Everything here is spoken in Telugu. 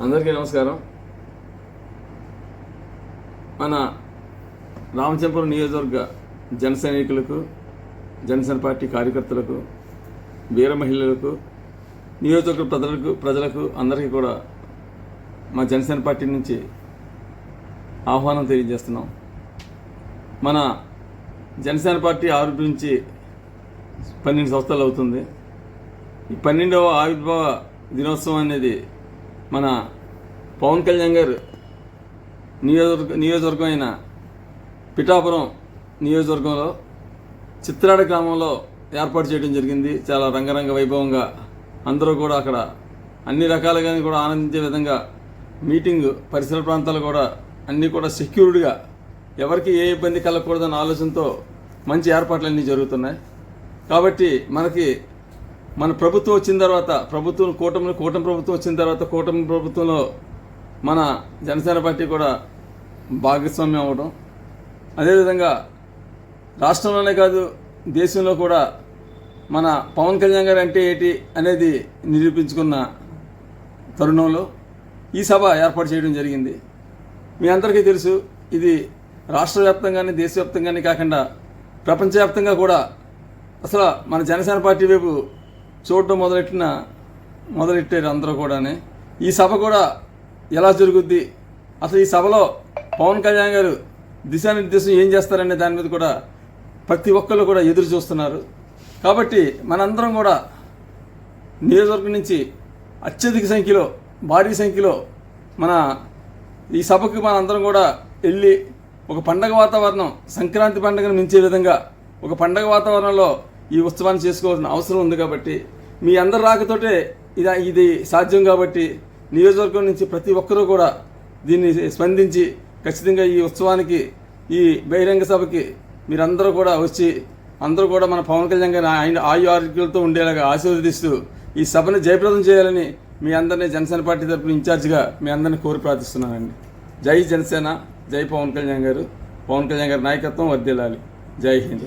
అందరికీ నమస్కారం. మన రామచంపురం నియోజకవర్గ జన సైనికులకు జనసేన పార్టీ కార్యకర్తలకు వీర మహిళలకు నియోజకవర్గ ప్రజలకు ప్రజలకు అందరికీ కూడా మా జనసేన పార్టీ నుంచి ఆహ్వానం తెలియజేస్తున్నాం. మన జనసేన పార్టీ ఆవిర్భించి పన్నెండు సంవత్సరాలు అవుతుంది. ఈ పన్నెండవ ఆవిర్భావ దినోత్సవం అనేది మన పవన్ కళ్యాణ్ గారు నియోజకవర్గ నియోజకవర్గం అయిన పిఠాపురం నియోజకవర్గంలో చిత్రాడ గ్రామంలో ఏర్పాటు చేయడం జరిగింది. చాలా రంగరంగ వైభవంగా అందరూ కూడా అక్కడ అన్ని రకాలుగా కూడా ఆనందించే విధంగా మీటింగ్ పరిసర ప్రాంతాలు కూడా అన్నీ కూడా సెక్యూర్డ్గా ఎవరికి ఏ ఇబ్బంది కలగకూడదన్న ఆలోచనతో మంచి ఏర్పాట్లన్నీ జరుగుతున్నాయి. కాబట్టి మనకి మన ప్రభుత్వం వచ్చిన తర్వాత ప్రభుత్వం కూటమి కూటమి ప్రభుత్వం వచ్చిన తర్వాత కూటమి ప్రభుత్వంలో మన జనసేన పార్టీ కూడా భాగస్వామ్యం అవ్వడం. అదేవిధంగా రాష్ట్రంలోనే కాదు దేశంలో కూడా మన పవన్ కళ్యాణ్ గారు అంటే ఏంటి అనేది నిరూపించుకున్న తరుణంలో ఈ సభ ఏర్పాటు చేయడం జరిగింది. మీ అందరికీ తెలుసు ఇది రాష్ట్ర వ్యాప్తంగానే దేశవ్యాప్తంగానే కాకుండా ప్రపంచవ్యాప్తంగా కూడా అసలు మన జనసేన పార్టీ వైపు చూడటం మొదలెట్టిన మొదలెట్టారు అందరూ కూడానే. ఈ సభ కూడా ఎలా జరుగుద్ది? అసలు ఈ సభలో పవన్ కళ్యాణ్ గారు దిశానిర్దేశం ఏం చేస్తారనే దాని మీద కూడా ప్రతి ఒక్కళ్ళు కూడా ఎదురు చూస్తున్నారు. కాబట్టి మనందరం కూడా నియోజకవర్గం నుంచి అత్యధిక సంఖ్యలో భారీ సంఖ్యలో మన ఈ సభకు మన అందరం కూడా వెళ్ళి ఒక పండగ వాతావరణం సంక్రాంతి పండుగను మించే విధంగా ఒక పండగ వాతావరణంలో ఈ ఉత్సవాన్ని చేసుకోవాల్సిన అవసరం ఉంది కాబట్టి మీ అందరి రాకతోటే ఇది ఇది సాధ్యం కాబట్టి నియోజకవర్గం నుంచి ప్రతి ఒక్కరూ కూడా దీన్ని స్పందించి ఖచ్చితంగా ఈ ఉత్సవానికి ఈ బహిరంగ సభకి మీరందరూ కూడా వచ్చి అందరూ కూడా మన పవన్ కళ్యాణ్ గారిని ఆయన ఆయు ఆరోగ్యాలతో ఉండేలాగా ఆశీర్వదిస్తూ ఈ సభను జయప్రదం చేయాలని మీ అందరినీ జనసేన పార్టీ తరపున ఇన్ఛార్జిగా మీ అందరినీ కోరి ప్రార్థిస్తున్నానండి. జై జనసేన జై పవన్ కళ్యాణ్ గారు. పవన్ కళ్యాణ్ గారి నాయకత్వం వర్దిల్లాలి జై హింద్.